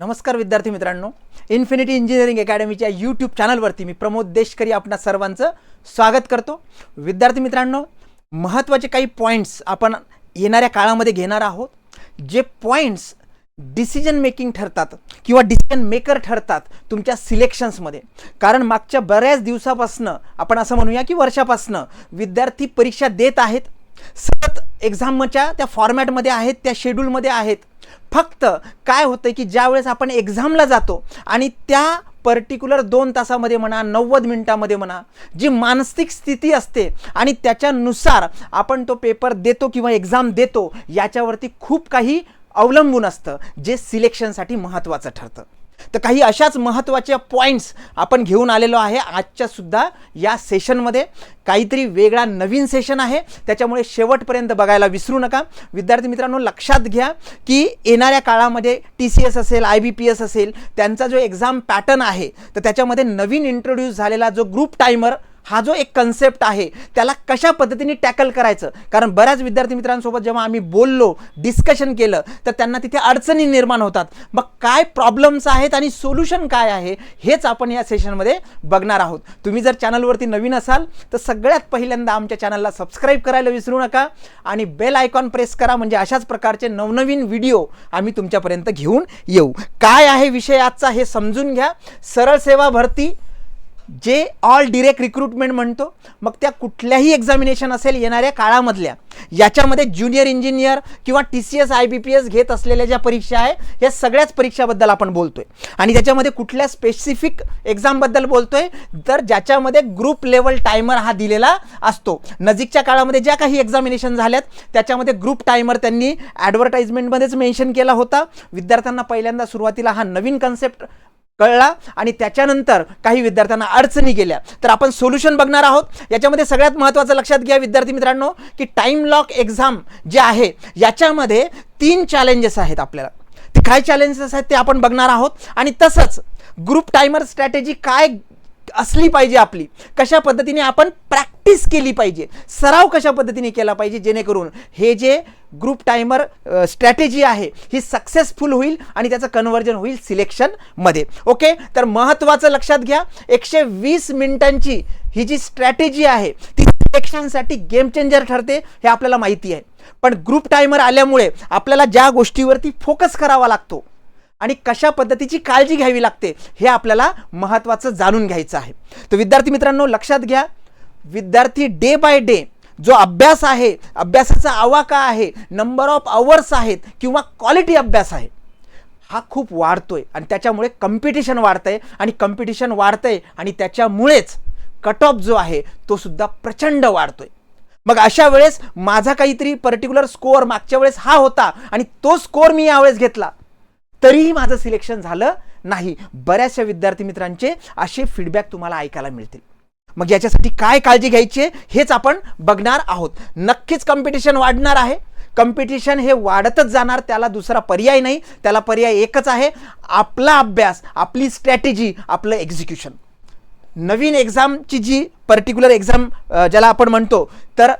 नमस्कार विद्यार्थी मित्रांनो इन्फिनिटी इंजिनिअरिंग अकॅडमीच्या यूट्यूब चॅनलवरती मी प्रमोद देशकरी आपणा सर्वांचं स्वागत करतो. विद्यार्थी मित्रांनो महत्त्वाचे काही पॉईंट्स आपण येणाऱ्या काळामध्ये घेणार आहोत. जे पॉईंट्स डिसिजन मेकिंग ठरतात किंवा डिसिजन मेकर ठरतात तुमच्या सिलेक्शन्समध्ये कारण मागच्या बऱ्याच दिवसापासनं आपण असं म्हणूया की वर्षापासनं विद्यार्थी परीक्षा देत आहेत. सतत एक्झामच्या त्या फॉर्मॅटमध्ये आहेत त्या शेड्यूलमध्ये आहेत. फक्त काय होतं की ज्यावेळेस आपण एक्झामला जातो आणि त्या पर्टिक्युलर दोन तासामध्ये म्हणा नव्वद मिनिटामध्ये म्हणा जी मानसिक स्थिती असते आणि त्याच्यानुसार आपण तो पेपर देतो किंवा एक्झाम देतो याच्यावरती खूप काही अवलंबून असतं जे सिलेक्शनसाठी महत्त्वाचं ठरतं. तर काही अशाच महत्त्वाच्या पॉईंट्स आपण घेऊन आलेलो आहे. आजच्या सुद्धा या सेशनमध्ये काहीतरी वेगळा नवीन सेशन आहे. त्याच्यामुळे शेवटपर्यंत बघायला विसरू नका. विद्यार्थी मित्रांनो लक्षात घ्या की येणाऱ्या काळामध्ये टी सी एस असेल आय बी पी एस असेल त्यांचा जो एक्झाम पॅटर्न आहे तर त्याच्यामध्ये नवीन इंट्रोड्यूस झालेला जो ग्रुप टायमर हा जो एक कन्सेप्ट आहे त्याला कशा पद्धतीने टॅकल करायचं? कारण बऱ्याच विद्यार्थी मित्रांसोबत जेव्हा आम्ही बोललो डिस्कशन केलं तर त्यांना तिथे अडचणी निर्माण होतात. मग काय प्रॉब्लेम्स आहेत आणि सोल्युशन काय आहे हेच आपण या सेशनमध्ये बघणार आहोत. तुम्ही जर चॅनलवरती नवीन असाल तर सगळ्यात पहिल्यांदा आमच्या चॅनलला सबस्क्राईब करायला विसरू नका आणि बेल आयकॉन प्रेस करा म्हणजे अशाच प्रकारचे नवनवीन व्हिडिओ आम्ही तुमच्यापर्यंत घेऊन येऊ. काय आहे विषय आजचा हे समजून घ्या. सरळ सेवा भरती जे ऑल डिरेक्ट रिक्रुटमेंट म्हणतो मग त्या कुठल्याही एक्झामिनेशन असेल येणाऱ्या काळामधल्या याच्यामध्ये ज्युनियर इंजिनियर किंवा T C S I B P S घेत असलेल्या ज्या परीक्षा आहे या सगळ्याच परीक्षाबद्दल आपण बोलतोय. आणि त्याच्यामध्ये कुठल्या स्पेसिफिक एक्झामबद्दल बोलतोय तर ज्याच्यामध्ये ग्रुप लेवल टायमर हा दिलेला असतो. नजीकच्या काळामध्ये ज्या काही एक्झामिनेशन झाल्यात त्याच्यामध्ये ग्रुप टायमर त्यांनी ॲडव्हर्टाइजमेंटमध्येच मेन्शन केला होता. विद्यार्थ्यांना पहिल्यांदा सुरुवातीला हा नवीन कन्सेप्ट कळला आणि त्याच्यानंतर काही विद्यार्थ्यांना अडचणी गेल्या. तर आपण सोल्युशन बघणार आहोत. याच्यामध्ये सगळ्यात महत्त्वाचं लक्षात घ्या विद्यार्थी मित्रांनो की टाईम लॉक एक्झाम जे आहे याच्यामध्ये तीन चॅलेंजेस आहेत आपल्याला. ते काय चॅलेंजेस आहेत ते आपण बघणार आहोत. आणि तसंच ग्रुप टायमर स्ट्रॅटेजी काय असली पाहिजे आपली. कशा पद्धतीने आपण प्रॅक्टिस केली पाहिजे? सराव कशा पद्धतीने केला पाहिजे जेणेकरून हे जे ग्रुप टायमर स्ट्रॅटेजी आहे ही सक्सेसफुल होईल आणि त्याचं कन्व्हर्जन होईल सिलेक्शनमध्ये ओके तर महत्त्वाचं लक्षात घ्या एकशे वीस मिनिटांची ही जी स्ट्रॅटेजी आहे ती सिलेक्शनसाठी गेम चेंजर ठरते हे आपल्याला माहिती आहे. पण ग्रुप टायमर आल्यामुळे आपल्याला ज्या गोष्टीवरती फोकस करावा लागतो आणि कशा पद्धतीची काळजी घ्यावी लागते हे आपल्याला महत्त्वाचं जाणून घ्यायचं आहे. तर विद्यार्थी मित्रांनो लक्षात घ्या विद्यार्थी डे बाय डे जो अभ्यास आहे अभ्यासाचा आवाका आहे नंबर ऑफ आवर्स आहेत किंवा क्वालिटी अभ्यास आहे हा खूप वाढतोय आणि त्याच्यामुळे कम्पिटिशन वाढतंय आणि कम्पिटिशन वाढतंय आणि त्याच्यामुळेच कट ऑफ जो आहे तो सुद्धा प्रचंड वाढतोय. मग अशा वेळेस माझा काहीतरी पर्टिक्युलर स्कोअर मागच्या वेळेस हा होता आणि तो स्कोअर मी यावेळेस घेतला. तरीही माझं सिलेक्शन झालं नाही. बऱ्याचशा विद्यार्थी मित्रांचे असे फीडबॅक तुम्हाला ऐकायला मिळतील. मग याच्यासाठी काय काळजी घ्यायची हेच आपण बघणार आहोत. नक्कीच कॉम्पिटिशन वाढणार आहे. कॉम्पिटिशन हे वाढतच जाणार त्याला दुसरा पर्याय नाही. त्याला पर्याय एकच आहे. आपला अभ्यास आपली स्ट्रॅटेजी आपलं एक्झिक्युशन नवीन एक्झामची जी पर्टिक्युलर एक्झाम ज्याला आपण म्हणतो तर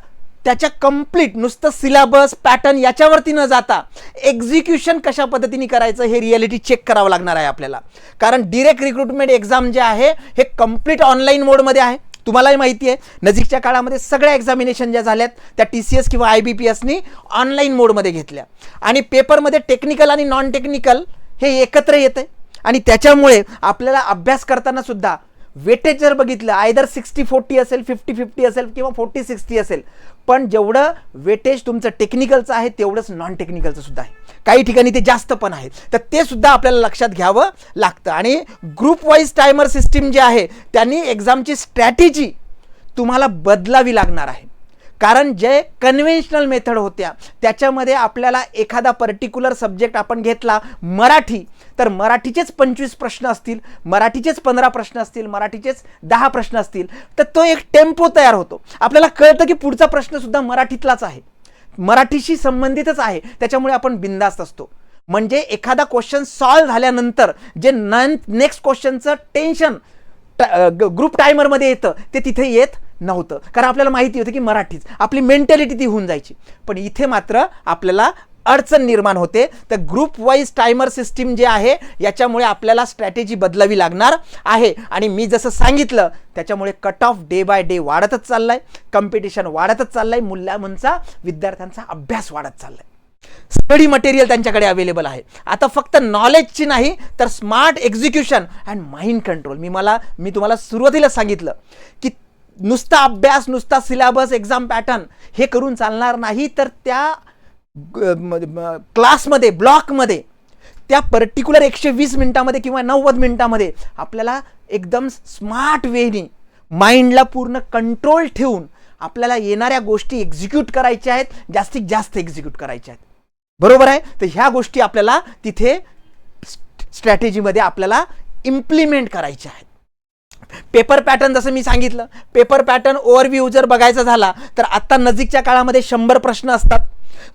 त्याच्या कंप्लीट नुसतं सिलेबस पॅटर्न याच्यावरती न जाता एक्झिक्युशन कशा पद्धतीने करायचं हे रियालिटी चेक करावं लागणार आहे आपल्याला. कारण डिरेक्ट रिक्रुटमेंट एक्झाम जे आहे हे कंप्लीट ऑनलाईन मोडमध्ये आहे. तुम्हालाही माहिती आहे नजीकच्या काळामध्ये सगळ्या एक्झामिनेशन ज्या झाल्यात त्या टी सी एस किंवा आय बी पी एसनी ऑनलाईन मोडमध्ये घेतल्या. आणि पेपरमध्ये टेक्निकल आणि नॉन टेक्निकल हे एकत्र येतं आणि त्याच्यामुळे आपल्याला अभ्यास करताना सुद्धा वेटेज जर बघितलं आयदर सिक्स्टी फोर्टी असेल फिफ्टी फिफ्टी असेल किंवा फोर्टी सिक्स्टी असेल पण जेवढं वेटेज तुमचं टेक्निकलचं आहे तेवढंच नॉन टेक्निकलचं सुद्धा आहे. काही ठिकाणी ते जास्त पण आहे. तर ते सुद्धा आपल्याला लक्षात घ्यावं लागतं. आणि ग्रुप वाईज टायमर सिस्टीम जे आहे त्यांनी एक्झामची स्ट्रॅटेजी तुम्हाला बदलावी लागणार आहे. कारण जे कन्व्हेन्शनल मेथड होत्या त्याच्यामध्ये आपल्याला एखादा पर्टिक्युलर सब्जेक्ट आपण घेतला मराठी तर मराठीचेच पंचवीस प्रश्न असतील मराठीचेच पंधरा प्रश्न असतील मराठीचेच दहा प्रश्न असतील तर तो एक टेम्पो तयार होतो. आपल्याला कळतं की पुढचा प्रश्नसुद्धा मराठीतलाच आहे. मराठीशी संबंधितच आहे त्याच्यामुळे आपण बिंदास्त असतो. म्हणजे एखादा क्वेश्चन सॉल्व्ह झाल्यानंतर जे नन नेक्स्ट क्वेश्चनचं टेन्शन ग्रुप टायमरमध्ये येतं ते तिथे येत नव्हतं. कारण आपल्याला माहिती होतं की मराठीच. आपली मेंटॅलिटी ती होऊन जायची. पण इथे मात्र आपल्याला अडचण निर्माण होते. तर ग्रुप वाईज टायमर सिस्टीम जे आहे याच्यामुळे आपल्याला स्ट्रॅटेजी बदलावी लागणार आहे. आणि मी जसं सांगितलं त्याच्यामुळे cut off day by day वाढतच चाललाय. कॉम्पिटिशन वाढतच चाललंय. मूल्यांचा विद्यार्थ्यांचा अभ्यास वाढत चाललाय. स्टडी मटेरियल त्यांच्याकडे अवेलेबल आहे. आता फक्त नॉलेजची नाही तर smart execution and mind control मी मला मी तुम्हाला सुरुवातीला सांगितलं की नुसता अभ्यास नुसता सिलेबस एक्झाम पॅटर्न हे करून चालणार नाही तर त्या क्लासमध्ये ब्लॉकमध्ये त्या पर्टिक्युलर एकशे वीस मिनटामध्ये किंवा नव्वद मिनटामध्ये आपल्याला एकदम स्मार्ट वेने माइंडला पूर्ण कंट्रोल ठेवून आपल्याला येणाऱ्या गोष्टी एक्झिक्यूट करायच्या आहेत जास्तीत जास्त एक्झिक्यूट करायच्या आहेत. बरोबर आहे? तर ह्या गोष्टी आपल्याला तिथे स्ट्रॅटेजीमध्ये आपल्याला इम्प्लिमेंट करायच्या आहेत. पेपर पॅटर्न जसं मी सांगितलं पेपर पॅटर्न ओव्हरव्ह्यू जर बघायचा झाला तर आत्ता नजीकच्या काळामध्ये शंभर प्रश्न असतात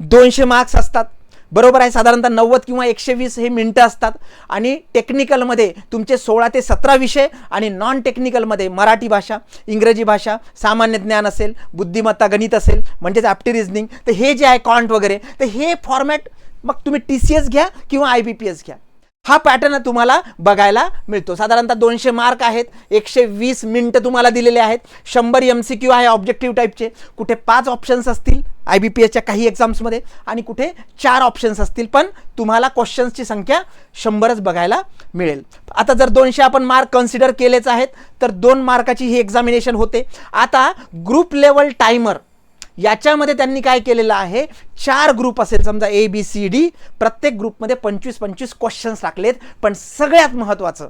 दोनशे मार्क्स असतात. बरोबर आहे साधारणतः नव्वद किंवा एकशे वीस हे मिनटं असतात. आणि टेक्निकलमध्ये तुमचे सोळा ते सतरा विषय आणि नॉन टेक्निकलमध्ये मराठी भाषा इंग्रजी भाषा सामान्य ज्ञान असेल बुद्धिमत्ता गणित असेल म्हणजेच ॲप्टी रिझनिंग तर हे जे आहे कॉन्ट वगैरे तर हे फॉर्मॅट मग तुम्ही टी सी एस घ्या किंवा आय बी पी एस घ्या. हा पॅटर्न तुम्हाला बघायला मिळतो. साधारणतः दोनशे मार्क आहेत एकशे वीस मिनटं तुम्हाला दिलेले आहेत. शंभर एम सी क्यू आहे ऑब्जेक्टिव्ह टाईपचे कुठे पाच ऑप्शन्स असतील आय बी पी एसच्या काही एक्झाम्समध्ये आणि कुठे चार ऑप्शन्स असतील पण तुम्हाला क्वेश्चन्सची संख्या शंभरच बघायला मिळेल. आता जर दोनशे आपण मार्क कन्सिडर केलेच आहेत तर दोन मार्काची ही एक्झामिनेशन होते. आता ग्रुप लेवल टायमर याच्यामध्ये त्यांनी काय केलेलं आहे? चार ग्रुप असेल. समजा ए बी सी डी प्रत्येक ग्रुपमध्ये पंचवीस पंचवीस क्वेश्चन्स टाकलेत पण सगळ्यात महत्त्वाचं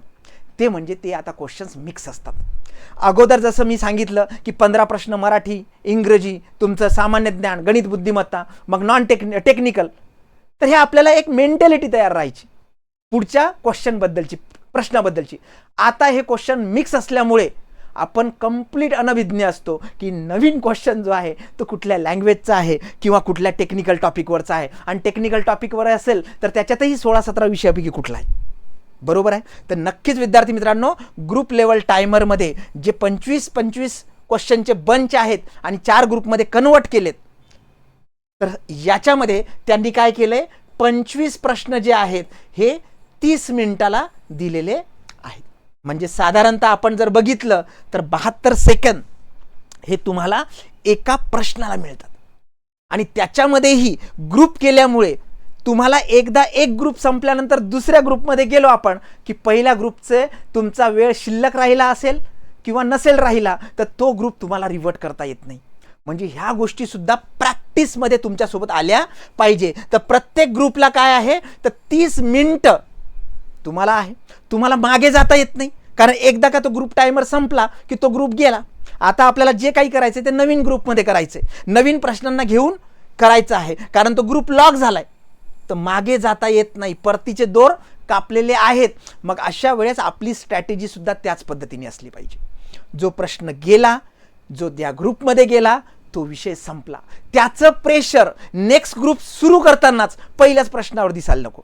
ते म्हणजे ते आता क्वेश्चन्स मिक्स असतात. अगोदर जसं मी सांगितलं की पंधरा प्रश्न मराठी इंग्रजी तुमचं सामान्य ज्ञान गणित बुद्धिमत्ता मग नॉन टेक्नि टेक्निकल तर हे आपल्याला एक मेंटॅलिटी तयार राहायची. पुढच्या क्वेश्चनबद्दलची प्रश्नाबद्दलची. आता हे क्वेश्चन मिक्स असल्यामुळे आपण कंप्लीट अनभिज्ञ असतो की नवीन क्वेश्चन जो आहे तो कुठल्या लँग्वेजचा आहे किंवा कुठल्या टेक्निकल टॉपिकवरचा आहे. आणि टेक्निकल टॉपिकवर असेल तर त्याच्यातही सोळा सतरा विषयापैकी कुठला आहे? बरोबर आहे? तर नक्कीच विद्यार्थी मित्रांनो ग्रुप लेवल टायमरमध्ये जे पंचवीस पंचवीस क्वेश्चनचे बंच आहेत आणि चार ग्रुपमध्ये कन्वर्ट केलेत तर याच्यामध्ये त्यांनी काय केलंय? पंचवीस प्रश्न जे आहेत हे तीस मिनिटाला दिलेले म्हणजे साधारणतः आपण जर बघितलं तर बहात्तर सेकंद हे तुम्हाला एका प्रश्नाला मिळतात. आणि त्याच्यामध्येही ग्रुप केल्यामुळे तुम्हाला एकदा एक ग्रुप संपल्यानंतर दुसऱ्या ग्रुपमध्ये गेलो आपण की पहिल्या ग्रुपचे तुमचा वेळ शिल्लक राहिला असेल किंवा नसेल राहिला तर तो ग्रुप तुम्हाला रिवर्ट करता येत नाही. म्हणजे ह्या गोष्टीसुद्धा प्रॅक्टिसमध्ये तुमच्यासोबत आल्या पाहिजे. तर प्रत्येक ग्रुपला काय आहे? तर तीस मिनटं तुम्हाला आहे. तुम्हाला मागे जाता येत नाही. कारण एकदा का तो ग्रुप टायमर संपला की तो ग्रुप गेला. आता आपल्याला जे काही करायचं ते नवीन ग्रुपमध्ये करायचं नवीन प्रश्नांना घेऊन करायचं आहे. कारण तो ग्रुप लॉक झाला आहे तर मागे जाता येत नाही. परतीचे दोर कापलेले आहेत. मग अशा वेळेस आपली स्ट्रॅटेजीसुद्धा त्याच पद्धतीने असली पाहिजे. जो प्रश्न गेला जो त्या ग्रुपमध्ये गेला तो विषय संपला. त्याचं प्रेशर नेक्स्ट ग्रुप सुरू करतानाच पहिल्याच प्रश्नावर दिसायला नको.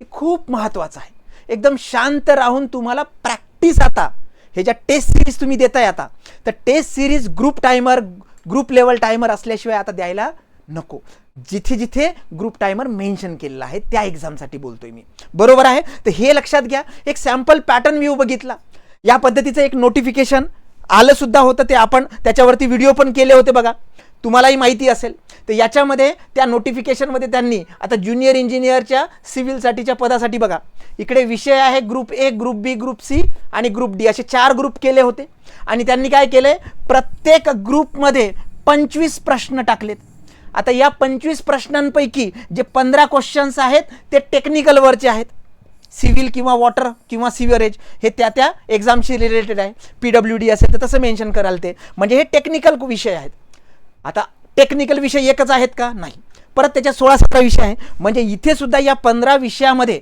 हे खूप महत्त्वाचं आहे. एकदम शांत राहून तुम्हाला प्रॅक्टिस आता. हे ज्या टेस्ट सिरीज तुम्ही देताय आता तर test series group timer group level timer असल्याशिवाय आता द्यायला नको. जिथे जिथे ग्रुप टायमर मेन्शन केलेला आहे त्या एक्झामसाठी बोलतोय मी. बरोबर आहे? तर हे लक्षात घ्या. एक सॅम्पल पॅटर्न व्ह्यू बघितला. या पद्धतीचं एक नोटिफिकेशन आलं सुद्धा होतं ते आपण त्याच्यावरती व्हिडिओ पण केले होते बघा. तुम्हालाही माहिती असेल. तर याच्यामध्ये त्या नोटिफिकेशनमध्ये त्यांनी आता ज्युनियर इंजिनियरच्या सिव्हिलसाठीच्या पदासाठी बघा. इकडे विषय आहे group A group B group C आणि ग्रुप डी असे चार ग्रुप केले होते. आणि त्यांनी काय केले? प्रत्येक ग्रुपमध्ये पंचवीस प्रश्न टाकलेत. आता या पंचवीस प्रश्नांपैकी जे पंधरा क्वेश्चन्स आहेत ते टेक्निकलवरचे आहेत. सिव्हिल किंवा वॉटर किंवा सिव्हरेज हे त्या त्या एक्झामशी रिलेटेड आहे. पी डब्ल्यू डी असेल तर तसं मेन्शन कराल ते. म्हणजे हे टेक्निकल विषय आहेत. आता टेक्निकल विषय एकच आहेत का? नाही. परत त्याच्या सोळा सतरा विषय आहे म्हणजे इथे सुद्धा या पंधरा विषयामध्ये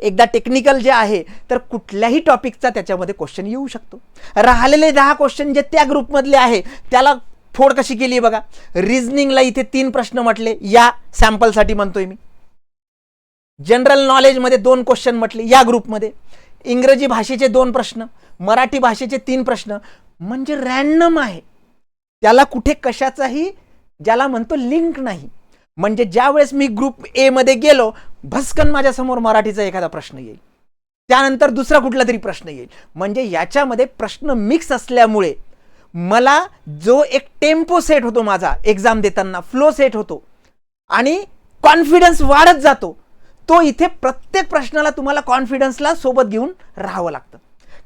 एकदा टेक्निकल जे आहे तर कुठल्याही टॉपिकचा त्याच्यामध्ये क्वेश्चन येऊ शकतो. राहिलेले दहा क्वेश्चन जे त्या ग्रुपमधले आहे त्याला फोड कशी केली बघा. रिझनिंगला इथे तीन प्रश्न म्हटले. या सॅम्पलसाठी म्हणतोय मी. जनरल नॉलेजमध्ये दोन क्वेश्चन म्हटले या ग्रुपमध्ये इंग्रजी भाषेचे दोन प्रश्न मराठी भाषेचे तीन प्रश्न. म्हणजे रॅन्डम आहे. त्याला कुठे कशाचाही ज्याला म्हणतो लिंक नाही. म्हणजे ज्यावेळेस मी ग्रुप ए मध्ये गेलो भस्कन माझ्यासमोर मराठीचा एखादा प्रश्न येईल. त्यानंतर दुसरा कुठला तरी प्रश्न येईल. म्हणजे याच्यामध्ये प्रश्न मिक्स असल्यामुळे मला जो एक टेम्पो सेट होतो माझा एक्झाम देताना फ्लो सेट होतो आणि कॉन्फिडन्स वाढत जातो तो इथे प्रत्येक प्रश्नाला तुम्हाला कॉन्फिडन्सला सोबत घेऊन राहावं लागतं.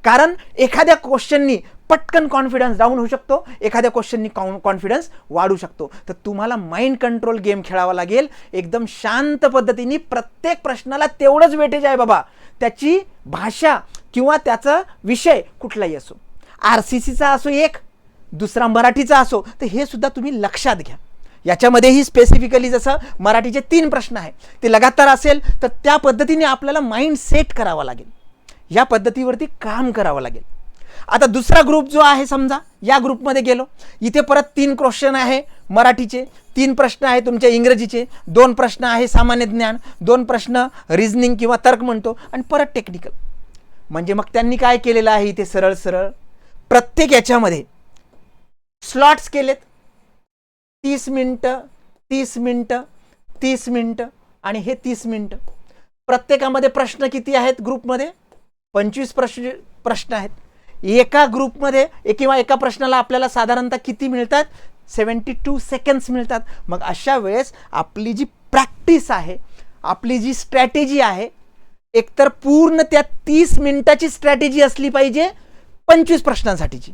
कारण एखाद्या क्वेश्चननी पटकन कॉन्फिडन्स डाऊन होऊ शकतो. एखाद्या क्वेश्चननी कॉन्फिडन्स वाढू शकतो. तर तुम्हाला माइंड कंट्रोल गेम खेळावा लागेल. एकदम शांत पद्धतीने प्रत्येक प्रश्नाला तेवढंच वेटेज आहे बाबा. त्याची भाषा किंवा त्याचा विषय कुठलाही असो. आर सी सीचा असो एक दुसरा मराठीचा असो तर हे सुद्धा तुम्ही लक्षात घ्या. याच्यामध्येही स्पेसिफिकली जसं मराठीचे तीन प्रश्न आहे ते लगातार असेल तर त्या पद्धतीने आपल्याला माइंड सेट करावा लागेल. या पद्धतीवरती काम करावं लागेल. आता दुसरा ग्रुप जो आहे समजा या ग्रुपमध्ये गेलो. इथे परत तीन क्वेश्चन आहे मराठीचे. तीन प्रश्न आहे तुमच्या इंग्रजीचे. दोन प्रश्न आहे सामान्य ज्ञान. दोन प्रश्न रिझनिंग किंवा तर्क म्हणतो. आणि परत टेक्निकल म्हणजे मग त्यांनी काय केलेलं आहे इथे सरळ सरळ? प्रत्येक याच्यामध्ये स्लॉट्स केलेत. तीस मिनटं तीस मिनटं तीस मिनटं आणि हे तीस मिनटं. प्रत्येकामध्ये प्रश्न किती आहेत ग्रुपमध्ये पंचवीस प्रश्न प्रश्न आहेत. एका ग्रुपमध्ये एक किंवा एका प्रश्नाला आपल्याला साधारणतः किती मिळतात? सेवन्टी टू सेकंड्स मिळतात. मग अशा वेळेस आपली जी प्रॅक्टिस आहे आपली जी स्ट्रॅटेजी आहे एकतर पूर्ण त्या तीस मिनिटाची स्ट्रॅटेजी असली पाहिजे पंचवीस प्रश्नांसाठीची.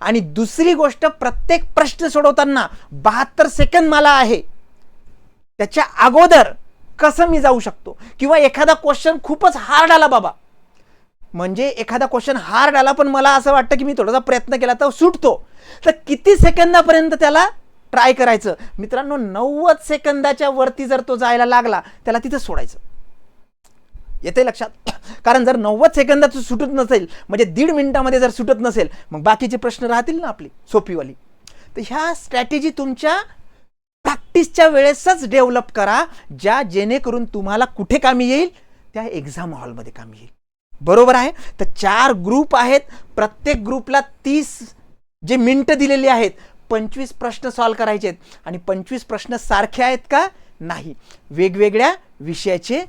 आणि दुसरी गोष्ट प्रत्येक प्रश्न सोडवताना बहात्तर सेकंद मला आहे. त्याच्या अगोदर कसं मी जाऊ शकतो? किंवा एखादा क्वेश्चन खूपच हार्ड आला बाबा. म्हणजे एखादा क्वेश्चन हार्ड आला पण मला असं वाटतं की मी थोडासा प्रयत्न केला तर सुटतो. तर किती सेकंदापर्यंत त्याला ट्राय करायचं? मित्रांनो नव्वद सेकंदाच्या वरती जर तो जायला लागला त्याला तिथं सोडायचं. येते लक्षात? कारण जर नव्वद सेकंदाचं सुटत नसेल म्हणजे दीड मिनिटामध्ये जर सुटत नसेल मग बाकीचे प्रश्न राहतील ना आपली सोपीवाली. तर ह्या स्ट्रॅटेजी तुमच्या प्रॅक्टिसच्या वेळेसच डेव्हलप करा ज्या जेणेकरून तुम्हाला कुठे कामी येईल त्या एक्झाम हॉलमध्ये कामी येईल. बरोबर आहे? तर चार ग्रुप आहेत. प्रत्येक ग्रुपला तीस जे मिनटं दिलेली आहेत पंचवीस प्रश्न सॉल्व करायचे आहेत. आणि पंचवीस प्रश्न सारखे आहेत का? नाही. वेगवेगळ्या विषयाचे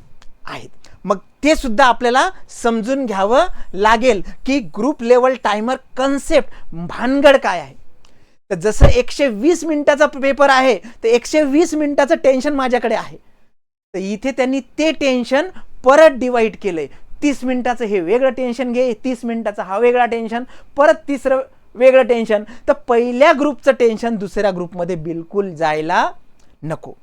आहेत. मग ते सुद्धा आपल्याला समजून घ्यावं लागेल की ग्रुप लेवल टायमर कन्सेप्ट भानगड काय आहे? तर जसं एकशे वीस मिनिटाचा पेपर आहे तर एकशे वीस मिनिटाचं टेन्शन माझ्याकडे आहे. तर इथे त्यांनी ते टेन्शन परत डिवाईड केलंय. तीस मिनिटाचं हे वेगळं टेन्शन घे तीस मिनटाचं हा वेगळा टेन्शन परत तिसरं वेगळं टेन्शन. तर पहिल्या ग्रुपचं टेन्शन दुसऱ्या ग्रुपमध्ये बिलकुल जायला नको.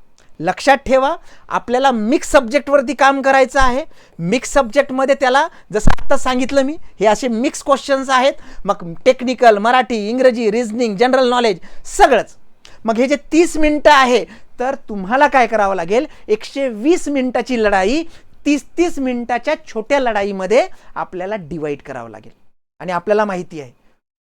लक्षात ठेवा आपल्याला मिक्स सब्जेक्टवरती काम करायचं आहे. मिक्स सब्जेक्टमध्ये त्याला जसं आत्ता सांगितलं मी हे असे मिक्स क्वेश्चन्स आहेत. मग टेक्निकल मराठी इंग्रजी रिझनिंग जनरल नॉलेज सगळंच. मग हे जे तीस मिनटं आहे तर तुम्हाला काय करावं लागेल? एकशे वीस मिनिटाची लढाई तीस तीस मिनिटाच्या छोट्या लढाईमध्ये आपल्याला डिवाईड करावं लागेल. आणि आपल्याला माहिती आहे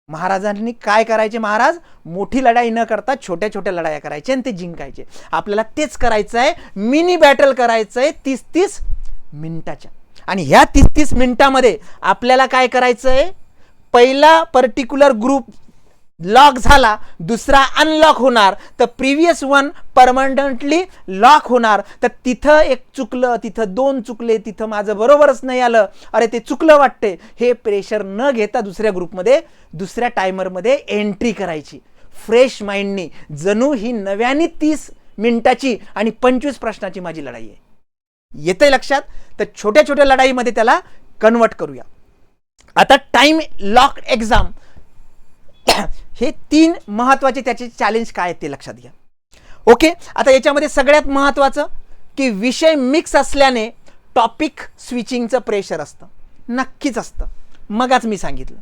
महाराजांनी काय करायचे महाराज? मोठी लढाई न करता छोट्या छोट्या लढाया करायचे आणि ते जिंकायचे. आपल्याला तेच करायचं आहे मिनी बॅटल करायचं आहे तीस तीस मिनिटाच्या. आणि ह्या तीस तीस मिनिटामध्ये आपल्याला काय करायचं आहे पहिला पर्टिक्युलर ग्रुप लॉक झाला दुसरा अनलॉक होणार तर प्रिव्हियस वन परमनंटली लॉक होणार. तर तिथं एक चुकलं तिथं दोन चुकले तिथं माझं बरोबरच नाही आलं. अरे ते चुकलं वाटते हे प्रेशर न घेता दुसऱ्या ग्रुपमध्ये दुसऱ्या टायमरमध्ये एंट्री करायची. फ्रेश माइंडनी जणू ही नव्याने तीस मिनिटाची आणि पंचवीस प्रश्नाची माझी लढाई आहे. येते लक्षात? तर छोट्या छोट्या लढाईमध्ये त्याला कन्वर्ट करूया. आता टाइम लॉक एक्झाम हे तीन महत्त्वाचे त्याचे चॅलेंज काय आहेत ते लक्षात घ्या. ओके आता याच्यामध्ये सगळ्यात महत्त्वाचं की विषय मिक्स असल्याने टॉपिक स्विचिंगचं प्रेशर असतं. नक्कीच असतं. मगाच मी सांगितलं.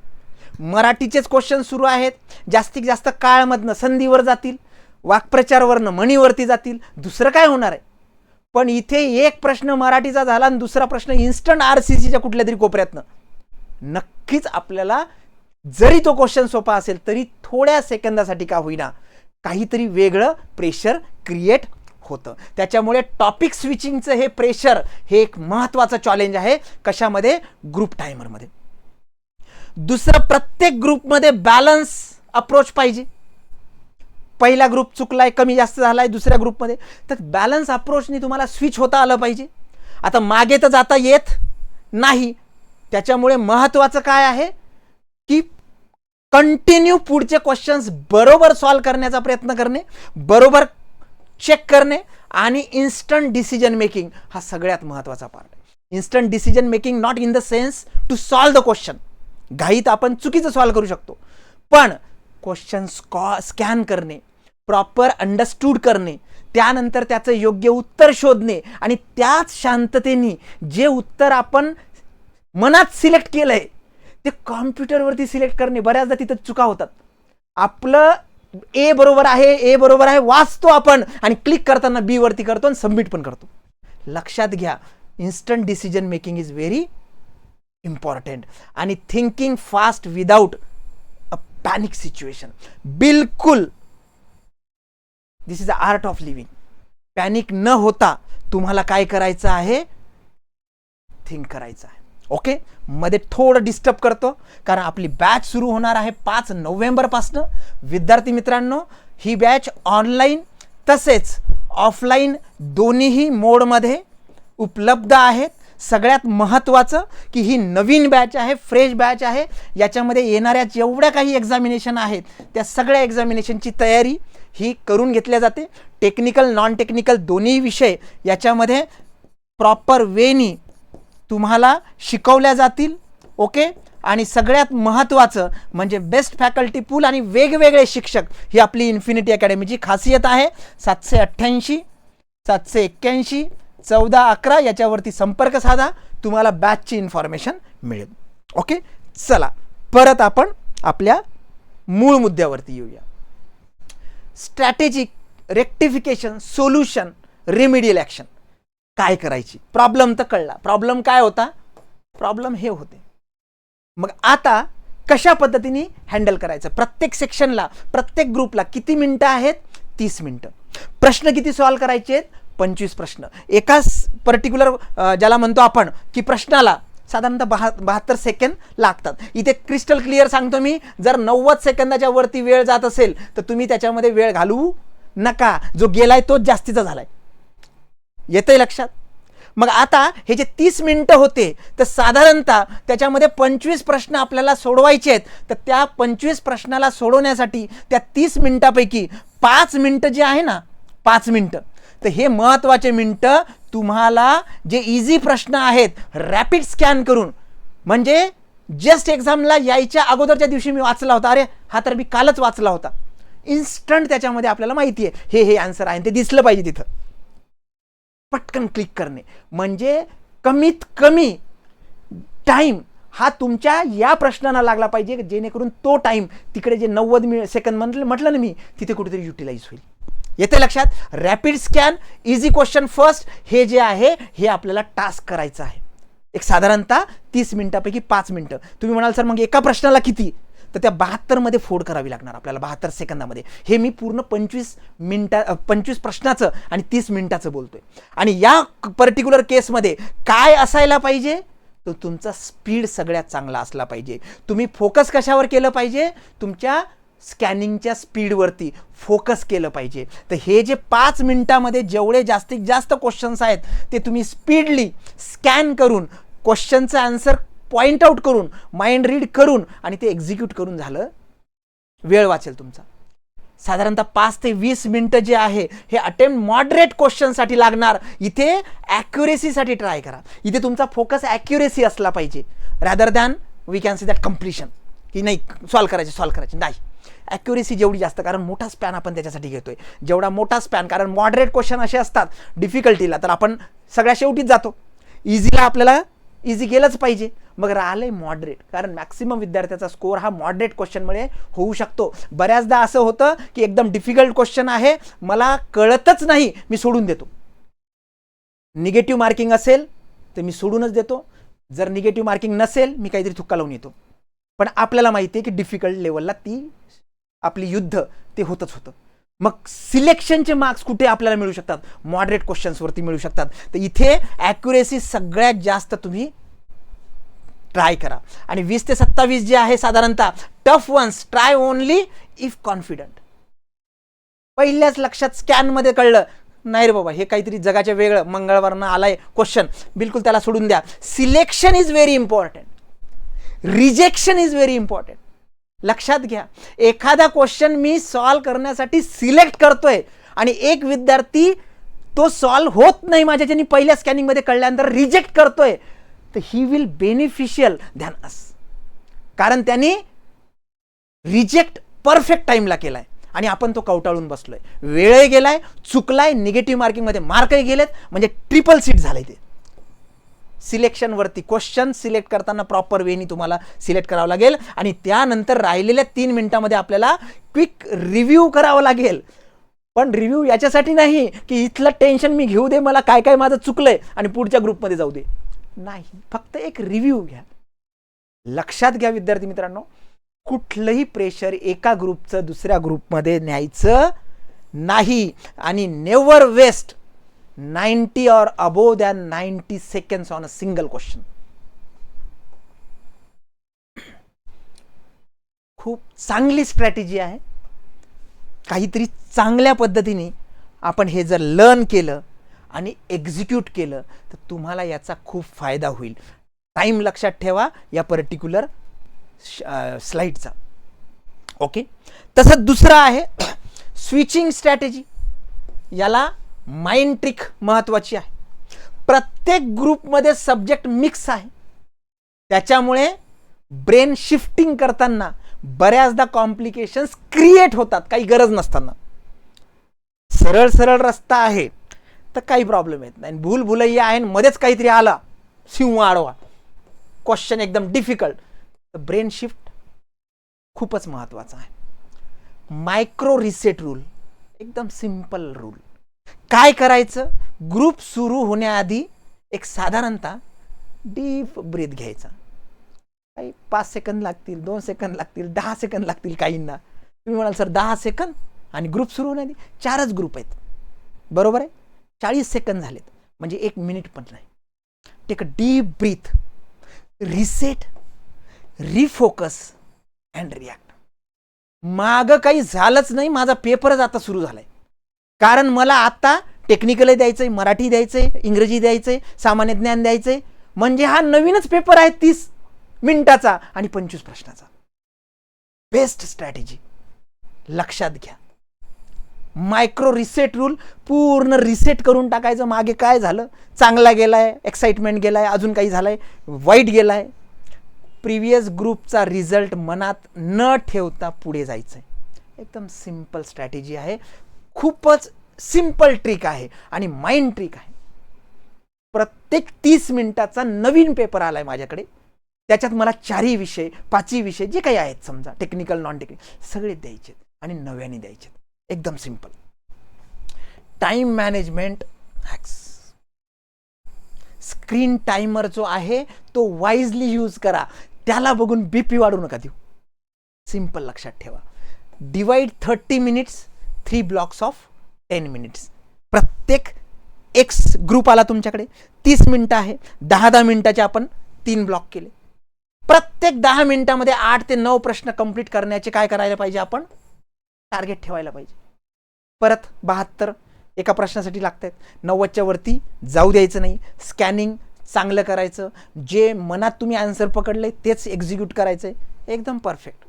मराठीचेच क्वेश्चन सुरू आहेत. जास्तीत जास्त काळमधनं संधीवर जातील वाक्प्रचारवरनं म्हणीवरती जातील. दुसरं काय होणार आहे? पण इथे एक प्रश्न मराठीचा झाला आणि दुसरा प्रश्न इन्स्टंट आर सी सीच्या कुठल्या तरी कोपऱ्यातनं. नक्कीच आपल्याला जरी तो क्वेश्चन सोपा असेल तरी थोड्या सेकंदासाठी का होईना काहीतरी वेगळं प्रेशर क्रिएट होतं. त्याच्यामुळे टॉपिक स्विचिंगचं हे प्रेशर हे एक महत्त्वाचं चॅलेंज आहे कशामध्ये? ग्रुप टायमरमध्ये दुसरं प्रत्येक ग्रुपमध्ये बॅलन्स अप्रोच पाहिजे. पहिला ग्रुप चुकलाय कमी जास्त झालाय दुसऱ्या ग्रुपमध्ये तर बॅलन्स अप्रोचने तुम्हाला स्विच होता आलं पाहिजे. आता मागे तर जाता येत नाही. त्याच्यामुळे महत्त्वाचं काय आहे? की कंटिन्यू पुढचे क्वेश्चन्स बरोबर सॉल्व करण्याचा प्रयत्न करणे बरोबर चेक करणे आणि इन्स्टंट डिसिजन मेकिंग हा सगळ्यात महत्त्वाचा पार्ट आहे. Instant decision making not in the sense to solve the question घाईत आपण चुकीचं सॉल्व करू शकतो. पण क्वेश्चन स्कॉ स्कॅन करणे प्रॉपर अंडरस्टूड करणे त्यानंतर त्याचं योग्य उत्तर शोधणे आणि त्याच शांततेने जे उत्तर आपण मनात सिलेक्ट केलं आहे ते कॉम्प्युटरवरती सिलेक्ट करणे बऱ्याचदा तिथं चुका होतात. आपलं ए बरोबर आहे ए बरोबर आहे वाचतो आपण आणि क्लिक करताना बी वरती करतो आणि सबमिट पण करतो. लक्षात घ्या instant decision making is very important आणि thinking fast without a panic situation बिलकुल. This is a art of living panic न होता तुम्हाला काय करायचं आहे? थिंक करायचं आहे. ओके? मध्ये थोडं डिस्टर्ब करतो कारण आपली बॅच सुरू होणार आहे पाच नोव्हेंबरपासनं विद्यार्थी मित्रांनो ही बॅच ऑनलाईन तसेच ऑफलाईन दोन्हीही मोडमध्ये उपलब्ध आहेत. सगळ्यात महत्त्वाचं की ही नवीन बॅच आहे फ्रेश बॅच आहे. याच्यामध्ये येणाऱ्या जेवढ्या काही एक्झामिनेशन आहेत त्या सगळ्या एक्झामिनेशनची तयारी ही करून घेतल्या जाते. टेक्निकल नॉन टेक्निकल दोन्ही विषय याच्यामध्ये प्रॉपर वेनी तुम्हाला शिकवल्या जातील ओके? आणि सगळ्यात महत्त्वाचं म्हणजे बेस्ट फॅकल्टी पूल आणि वेगवेगळे शिक्षक ही आपली इन्फिनिटी अकॅडमीची खासियत आहे. सातशे अठ्ठ्याऐंशी सातशे एक्क्याऐंशी चौदा अकरा याच्यावरती संपर्क साधा. तुम्हाला बॅचची इन्फॉर्मेशन मिळेल. ओके? चला परत आपण आपल्या मूळ मुद्द्यावरती येऊया. Strategic rectification solution remedial action काय करायची? प्रॉब्लेम तर कळला. प्रॉब्लेम काय होता? प्रॉब्लेम हे होते. मग आता कशा पद्धतीने हँडल करायचं? प्रत्येक सेक्शनला प्रत्येक ग्रुपला किती मिनटं आहेत? तीस मिनटं. प्रश्न किती सॉल्व करायचे आहेत? पंचवीस प्रश्न. एकाच पर्टिक्युलर ज्याला म्हणतो आपण की प्रश्नाला साधारणतः बहा बहात्तर सेकंद लागतात. इथे क्रिस्टल क्लिअर सांगतो मी. जर नव्वद सेकंदाच्या वरती वेळ जात असेल तर तुम्ही त्याच्यामध्ये वेळ घालवू नका. जो गेलाय तोच जास्तीचा झालाय. येतंय लक्षात? मग आता हे जे तीस मिनटं होते तर साधारणतः त्याच्यामध्ये पंचवीस प्रश्न आपल्याला सोडवायचे आहेत. तर त्या पंचवीस प्रश्नाला सोडवण्यासाठी त्या तीस मिनटापैकी पाच मिनटं जे आहे ना पाच मिनटं. तर हे महत्त्वाचे मिनटं तुम्हाला जे इझी प्रश्न आहेत रॅपिड स्कॅन करून म्हणजे जस्ट एक्झामला यायच्या अगोदरच्या दिवशी मी वाचला होता. अरे हा तर मी कालच वाचला होता. इन्स्टंट त्याच्यामध्ये आपल्याला माहिती आहे. हे हे आन्सर आहे ते दिसलं पाहिजे तिथं. पटकन क्लिक करणे. म्हणजे कमीत कमी टाईम हा तुमच्या या प्रश्नाला लागला पाहिजे जेणेकरून तो टाईम तिकडे जे नव्वद मि सेकंद म्हटलं म्हटलं ना मी तिथे कुठेतरी युटिलाइज होईल. येते लक्षात? Rapid scan easy question first हे जे आहे हे आपल्याला टास्क करायचं आहे. एक साधारणतः तीस मिनिटापैकी पाच मिनटं. तुम्ही म्हणाल सर मग एका प्रश्नाला किती? तर त्या बहात्तरमध्ये फोड करावी लागणार आपल्याला बहात्तर सेकंदामध्ये. हे मी पूर्ण पंचवीस मिनटा पंचवीस प्रश्नाचं आणि तीस मिनिटाचं बोलतोय. आणि या पर्टिक्युलर केसमध्ये काय असायला पाहिजे? तर तुमचा स्पीड सगळ्यात चांगला असला पाहिजे. तुम्ही फोकस कशावर केलं पाहिजे? तुमच्या स्कॅनिंगच्या स्पीडवरती फोकस केलं पाहिजे. तर हे जे पाच मिनटामध्ये जेवढे जास्तीत जास्त क्वेश्चन्स आहेत ते तुम्ही स्पीडली स्कॅन करून क्वेश्चनचं आन्सर पॉईंट आऊट करून माइंड रीड करून आणि ते एक्झिक्यूट करून झालं. वेळ वाचेल तुमचा. साधारणतः पाच ते वीस मिनटं जे आहे हे अटेम्प्ट मॉडरेट क्वेश्चनसाठी लागणार. इथे ॲक्युरेसीसाठी ट्राय करा. इथे तुमचा फोकस ॲक्युरेसी असला पाहिजे. Rather than we can see that completion की नाही सॉल्व करायचे सॉल्व करायचे. नाही. ॲक्युरेसी जेवढी जास्त कारण मोठा स्पॅन आपण त्याच्यासाठी घेतोय. जेवढा मोठा स्पॅन कारण मॉडरेट क्वेश्चन असे असतात डिफिकल्टीला तर आपण सगळ्या शेवटीच जातो. इझीला आपल्याला इझी गेलंच पाहिजे. मग राहिलंय मॉडरेट कारण मॅक्सिमम विद्यार्थ्याचा स्कोअर हा मॉडरेट क्वेश्चनमुळे होऊ शकतो. बऱ्याचदा असं होतं की एकदम डिफिकल्ट क्वेश्चन आहे. मला कळतच नाही. मी सोडून देतो. निगेटिव्ह मार्किंग असेल तर मी सोडूनच देतो. जर निगेटिव्ह मार्किंग नसेल मी काहीतरी थुक्का लावून येतो. पण आपल्याला माहिती आहे की डिफिकल्ट लेवलला ती आपली युद्ध ते होतच होतं. मग सिलेक्शनचे मार्क्स कुठे आपल्याला मिळू शकतात? मॉडरेट क्वेश्चन्सवरती मिळू शकतात. तर इथे ॲक्युरेसी सगळ्यात जास्त तुम्ही ट्राय करा. आणि वीस ते सत्तावीस जे आहे साधारणतः tough once try only if confident पहिल्याच लक्षात स्कॅनमध्ये कळलं नाही रे बाबा हे काहीतरी जगाच्या वेगळं मंगळवारनं आलाय क्वेश्चन बिलकुल त्याला सोडून द्या. Selection is very important rejection is very important लक्षात घ्या. एखादा क्वेश्चन मी सॉल्व करण्यासाठी सिलेक्ट करतोय आणि एक विद्यार्थी तो सॉल्व होत नाही माझ्याच्यानी पहिल्या स्कॅनिंगमध्ये कळल्यानंतर रिजेक्ट करतोय तर ही विल बेनिफिशियल ध्यान अस. कारण त्यांनी रिजेक्ट परफेक्ट टाइमला केलाय. आणि आपण तो कवटाळून बसलोय. वेळही गेलाय चुकलाय निगेटिव्ह मार्किंगमध्ये मार्कही गेलेत. म्हणजे ट्रिपल सीट झालंय ते. सिलेक्शनवरती क्वेश्चन सिलेक्ट करताना प्रॉपर वेनी तुम्हाला सिलेक्ट करावं लागेल. आणि त्यानंतर राहिलेल्या तीन मिनिटामध्ये आपल्याला क्विक रिव्ह्यू करावं लागेल. पण रिव्ह्यू याच्यासाठी नाही की इथलं टेन्शन मी घेऊ दे मला काय काय माझं चुकलंय आणि पुढच्या ग्रुपमध्ये जाऊ दे. नाही फक्त एक रिव्ह्यू घ्या. लक्षात घ्या विद्यार्थी मित्रांनो कुठलंही प्रेशर एका ग्रुपचं दुसऱ्या ग्रुपमध्ये न्यायचं नाही. आणि never waste ninety or above than ninety seconds on a single question खूप चांगली स्ट्रॅटेजी आहे. काहीतरी चांगल्या पद्धतीने आपण हे जर लर्न केलं आणि एक्झिक्यूट केलं तर तुम्हाला याचा खूप फायदा होईल. टाईम लक्षात ठेवा या पर्टिक्युलर स्लाईडचा ओके तसंच दुसरं आहे स्विचिंग स्ट्रॅटेजी याला माइंड ट्रिक महत्त्वाची आहे. प्रत्येक ग्रुपमध्ये सब्जेक्ट मिक्स आहे. त्याच्यामुळे ब्रेन शिफ्टिंग करताना बऱ्याचदा कॉम्प्लिकेशन्स क्रिएट होतात. काही गरज नसताना. सरळ सरळ रस्ता आहे तर काही प्रॉब्लेम येत नाही. भूल भुलैया आहे आणि मध्येच काहीतरी आला सिंह आडवा. क्वेश्चन एकदम डिफिकल्ट तर ब्रेन शिफ्ट खूपच महत्त्वाचा आहे. मायक्रो रिसेट रूल एकदम सिंपल रूल काय करायचं? ग्रुप सुरू होण्याआधी एक साधारणतः डीप ब्रीथ घ्यायचा. काही पाच सेकंद लागतील दोन सेकंद लागतील दहा सेकंद लागतील काहींना. तुम्ही म्हणाल सर दहा सेकंद? आणि ग्रुप सुरू होण्याआधी चारच ग्रुप आहेत. बरोबर आहे? चाळीस सेकंद झालेत. म्हणजे एक मिनिट पण नाही. Take a deep breath. Reset refocus and react. मागं काही झालंच नाही माझा पेपरच आता सुरू झाला आहे कारण मला आत्ता टेक्निकलही द्यायचं आहे मराठी द्यायचं आहे इंग्रजी द्यायचं आहे सामान्य ज्ञान द्यायचं आहे म्हणजे हा नवीनच पेपर आहे तीस मिनिटाचा आणि पंचवीस प्रश्नाचा. बेस्ट स्ट्रॅटेजी लक्षात घ्या. मायक्रो रिसेट रूल पूर्ण रिसेट करून टाकायचं. मागे काय झालं? चांगला गेला आहे एक्साइटमेंट गेलाय अजून काही झालं आहे वाईट गेलाय. प्रिव्हियस ग्रुपचा रिझल्ट मनात न ठेवता पुढे जायचं आहे एकदम सिंपल स्ट्रॅटेजी आहे. खूपच सिंपल ट्रिक आहे आणि माइंड ट्रिक आहे. प्रत्येक तीस मिनिटाचा नवीन पेपर आला आहे माझ्याकडे. त्याच्यात मला चारही विषय पाचही विषय जे काही आहेत समजा टेक्निकल नॉन टेक्निकल सगळे द्यायचे आणि नव्याने द्यायचे एकदम simple time management hacks screen timer जो आहे तो वाईजली यूज करा. त्याला बघून बीपी वाढू नका देऊ. सिंपल लक्षात ठेवा. Divide thirty minutes three blocks of ten minutes प्रत्येक एक्स ग्रुप आला तुमच्याकडे. तीस मिनटं आहे. दहा दहा मिनटाचे आपण तीन ब्लॉक केले. प्रत्येक दहा मिनिटामध्ये आठ ते नऊ प्रश्न कंप्लीट करण्याचे काय करायला पाहिजे आपण? टार्गेट ठेवायला पाहिजे. परत बहात्तर एका प्रश्नासाठी लागत आहेत नव्वदच्या वरती जाऊ द्यायचं नाही. स्कॅनिंग चांगलं करायचं. जे मनात तुम्ही आन्सर पकडले तेच एक्झिक्यूट करायचं आहे एकदम perfect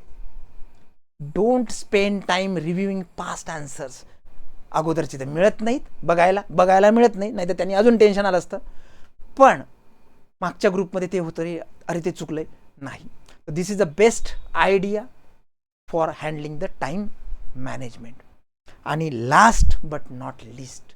don't spend time reviewing past answers अगोदरचे तर मिळत नाहीत बघायला बघायला मिळत नाही नाही तर त्यांनी अजून टेन्शन आलं असतं. पण मागच्या ग्रुपमध्ये ते होतं रे अरे ते चुकलंय. नाही. This is the best idea for handling the time management आणि लास्ट बट नॉट लिस्ट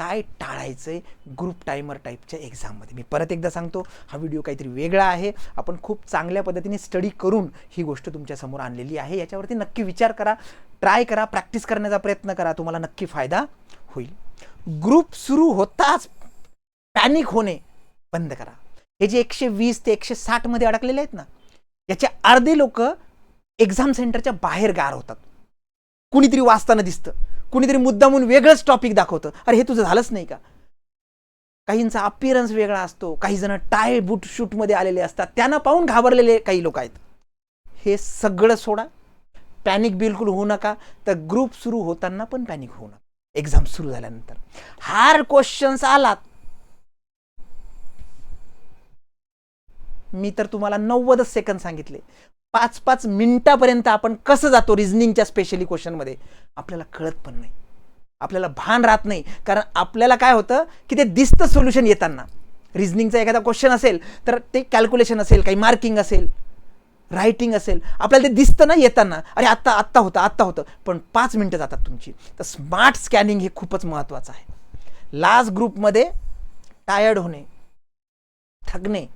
काय टाळायचं आहे ग्रुप टायमर टाईपच्या एक्झाममध्ये मी परत एकदा सांगतो हा व्हिडिओ काहीतरी वेगळा आहे. आपण खूप चांगल्या पद्धतीने स्टडी करून ही गोष्ट तुमच्यासमोर आणलेली आहे. याच्यावरती नक्की विचार करा ट्राय करा प्रॅक्टिस करण्याचा प्रयत्न करा. तुम्हाला नक्की फायदा होईल. ग्रुप सुरू होताच पॅनिक होणे बंद करा. हे जे एकशे वीस ते एकशे साठमध्ये अडकलेले आहेत ना याचे अर्धे लोक एक्झाम सेंटरच्या बाहेर गार होतात. कुणीतरी वाचताना दिसतं. कुणीतरी मुद्दामून वेगळंच टॉपिक दाखवतं. अरे हे तुझं झालंच नाही का? काहींचा अपिअरन्स वेगळा असतो. काही जण टाय बूट शूटमध्ये आलेले असतात. त्यांना पाहून घाबरलेले काही लोक आहेत. हे सगळं सोडा. पॅनिक बिलकुल होऊ नका. तर ग्रुप सुरू होताना पण पॅनिक होऊ नका. एक्झाम सुरू झाल्यानंतर. हार्ड क्वेश्चन्स आलात. मी तर तुम्हाला नव्वदच सेकंद सांगितले. पाच पाच मिनिटापर्यंत आपण कसं जातो रिझनिंगच्या स्पेशली क्वेश्चनमध्ये आपल्याला कळत पण नाही. आपल्याला भान राहत नाही. कारण आपल्याला काय होतं की ते दिसतं सोल्युशन येताना. रिझनिंगचा एखादा क्वेश्चन असेल तर ते कॅल्क्युलेशन असेल काही मार्किंग असेल रायटिंग असेल आपल्याला ते दिसतं ना येताना. अरे आत्ता आत्ता होतं आत्ता होतं. पण पाच मिनटं जातात तुमची. तर स्मार्ट स्कॅनिंग हे खूपच महत्त्वाचं आहे. लास्ट ग्रुपमध्ये टायर्ड होणे थकणे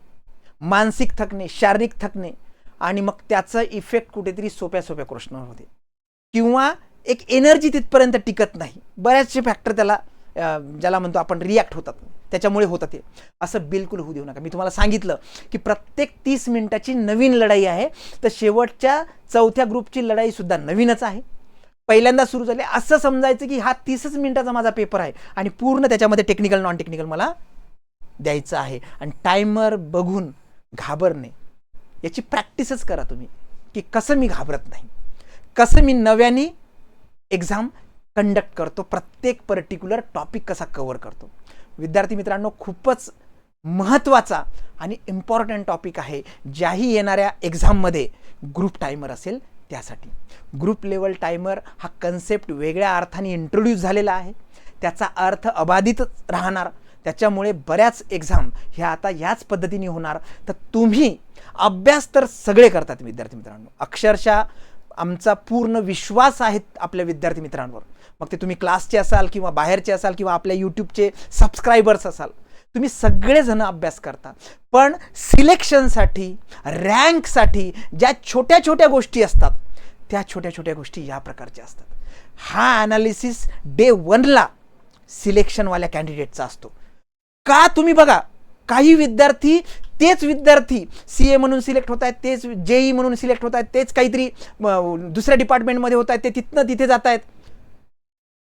मानसिक थकणे शारीरिक थकणे आणि मग त्याचा इफेक्ट कुठेतरी सोप्या सोप्या प्रश्नावर होते किंवा एक एनर्जी तिथपर्यंत टिकत नाही. बऱ्याचशे फॅक्टर त्याला ज्याला म्हणतो आपण रिॲक्ट होतात. त्याच्यामुळे होतं ते. असं बिलकुल होऊ देऊ नका. मी तुम्हाला सांगितलं की प्रत्येक तीस मिनिटाची नवीन लढाई आहे. तर शेवटच्या चौथ्या ग्रुपची लढाईसुद्धा नवीनच आहे. पहिल्यांदा सुरू झाली. असं समजायचं की हा तीसच मिनिटाचा माझा पेपर आहे. आणि पूर्ण त्याच्यामध्ये टेक्निकल नॉन टेक्निकल मला द्यायचं आहे. आणि टायमर बघून घाबरणे. याची प्रॅक्टिसच करा तुम्ही की कसं मी घाबरत नाही. कसं मी नव्याने एक्झाम कंडक्ट करतो प्रत्येक पर्टिक्युलर टॉपिक कसा कवर करतो. विद्यार्थी मित्रांनो खूपच महत्त्वाचा आणि इम्पॉर्टंट टॉपिक आहे ज्याही येणाऱ्या एक्झाममध्ये ग्रुप टायमर असेल त्यासाठी. ग्रुप लेवल टायमर हा कन्सेप्ट वेगळ्या अर्थाने इंट्रोड्यूस झालेला आहे. त्याचा अर्थ अबाधितच राहणार. त्याच्यामुळे बऱ्याच एक्झाम ह्या आता याच पद्धतीने होणार. तर तुम्ही अभ्यास तर सगळे करतात विद्यार्थी मित्रांनो. अक्षरशः आमचा पूर्ण विश्वास आहे आपल्या विद्यार्थी मित्रांवर. मग ते तुम्ही क्लासचे असाल किंवा बाहेरचे असाल किंवा आपल्या यूट्यूबचे सबस्क्रायबर्स असाल तुम्ही सगळेजण अभ्यास करता. पण सिलेक्शनसाठी रँकसाठी ज्या छोट्या छोट्या गोष्टी असतात त्या छोट्या छोट्या गोष्टी या प्रकारच्या असतात. हा ॲनालिसिस डे वनला सिलेक्शनवाल्या कॅन्डिडेटचा असतो. का तुम्ही बघा काही विद्यार्थी तेच विद्यार्थी सी ए म्हणून सिलेक्ट होत आहेत तेच जेई म्हणून सिलेक्ट होत आहेत तेच काहीतरी दुसऱ्या डिपार्टमेंटमध्ये होत आहेत ते तिथनं तिथे जात आहेत.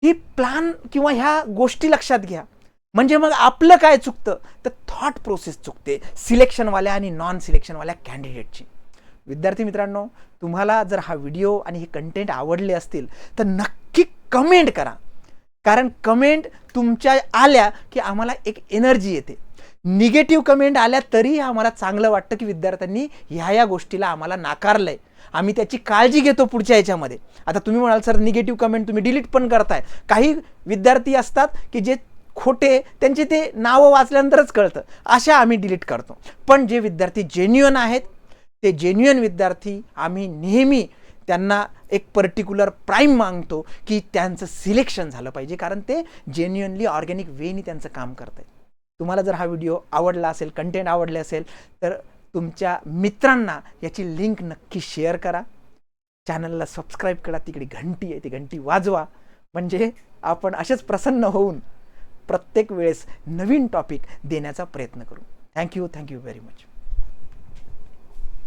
ही प्लान किंवा ह्या गोष्टी लक्षात घ्या. म्हणजे मग आपलं काय चुकतं? तर थॉट प्रोसेस चुकते सिलेक्शनवाल्या आणि नॉन सिलेक्शनवाल्या कॅन्डिडेटची विद्यार्थी मित्रांनो तुम्हाला जर हा व्हिडिओ आणि हे कंटेंट आवडले असतील तर नक्की कमेंट करा. कारण कमेंट तुमच्या आल्या की आम्हाला एक एनर्जी येते. निगेटिव्ह कमेंट आल्या तरी आम्हाला चांगलं वाटतं की विद्यार्थ्यांनी ह्या या गोष्टीला आम्हाला नाकारलंय. आम्ही त्याची काळजी घेतो पुढच्या याच्यामध्ये आता तुम्ही म्हणाल सर निगेटिव्ह कमेंट तुम्ही डिलीट पण करताय. काही विद्यार्थी असतात की जे खोटे त्यांचे ते नावं वाचल्यानंतरच कळतं. अशा आम्ही डिलीट करतो. पण जे विद्यार्थी जेन्युअन आहेत ते जेन्युअन विद्यार्थी आम्ही नेहमी त्यांना एक पर्टिक्युलर प्राईम मागतो की त्यांचं सिलेक्शन झालं पाहिजे. कारण ते जेन्युअनली ऑर्गॅनिक वेनी त्यांचं काम करत आहेत तुम्हाला जर हा व्हिडिओ आवडला असेल कंटेंट आवडले असेल तर तुमच्या मित्रांना याची लिंक नक्की शेअर करा. चॅनलला सबस्क्राईब करा. तिकडे घंटी आहे ती घंटी वाजवा. म्हणजे आपण असेच प्रसन्न होऊन प्रत्येक वेळेस नवीन टॉपिक देण्याचा प्रयत्न करू. Thank you thank you very much